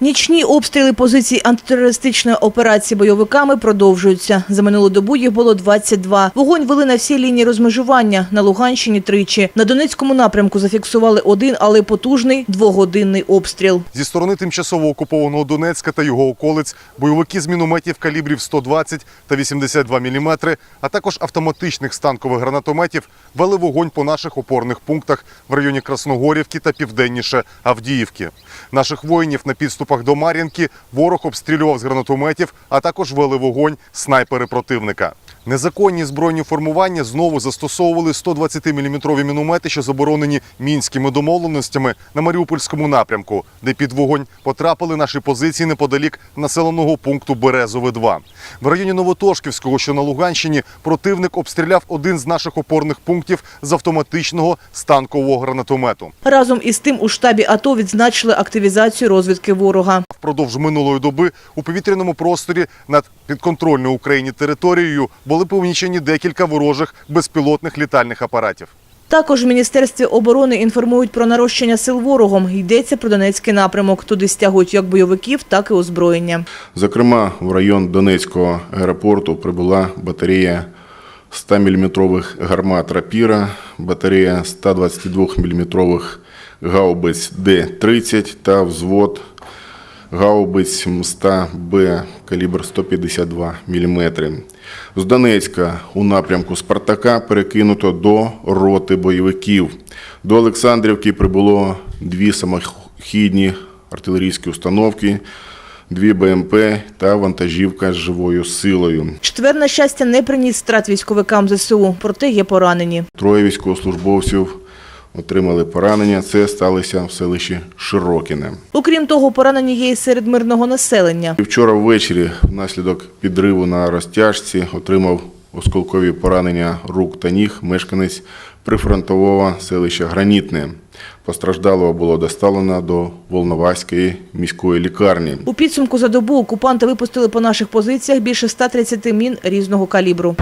Нічні обстріли позицій антитерористичної операції бойовиками продовжуються. За минулу добу їх було 22. Вогонь вели на всій лінії розмежування. На Луганщині тричі. На Донецькому напрямку зафіксували один, але потужний двогодинний обстріл. Зі сторони тимчасово окупованого Донецька та його околиць бойовики з мінометів калібрів 120 та 82 мм, а також автоматичних станкових гранатометів вели вогонь по наших опорних пунктах в районі Красногорівки та південніше Авдіївки. Наших воїнів на підступах до Мар'їнки ворог обстрілював з гранатометів, а також вели вогонь снайпери противника. Незаконні збройні формування знову застосовували 120-мм міномети, що заборонені мінськими домовленостями на Маріупольському напрямку, де під вогонь потрапили наші позиції неподалік населеного пункту Березове-2. В районі Новотошківського, що на Луганщині, противник обстріляв один з наших опорних пунктів з автоматичного станкового гранатомету. Разом із тим у штабі АТО відзначили активізацію розвідки ворога. Впродовж минулої доби у повітряному просторі над підконтрольною Україні територією були помічені декілька ворожих безпілотних літальних апаратів. Також в Міністерстві оборони інформують про нарощення сил ворогом. Йдеться про Донецький напрямок. Туди стягують як бойовиків, так і озброєння. Зокрема, в район Донецького аеропорту прибула батарея 100-мм гармат «Рапіра», батарея 122-мм гаубиць Д-30 та взвод гаубиць МСТА-Б калібр 152 мм. З Донецька у напрямку Спартака перекинуто до роти бойовиків. До Олександрівки прибуло дві самохідні артилерійські установки, дві БМП та вантажівка з живою силою. Четвер, на щастя, не приніс страт військовикам ЗСУ, проте є поранені. Троє військовослужбовців отримали поранення. Це сталося в селищі Широкіне. Окрім того, поранені є і серед мирного населення. Вчора ввечері внаслідок підриву на розтяжці отримав осколкові поранення рук та ніг мешканець прифронтового селища Гранітне. Постраждалого було доставлено до Волноваської міської лікарні. У підсумку за добу окупанти випустили по наших позиціях більше 130 мін різного калібру.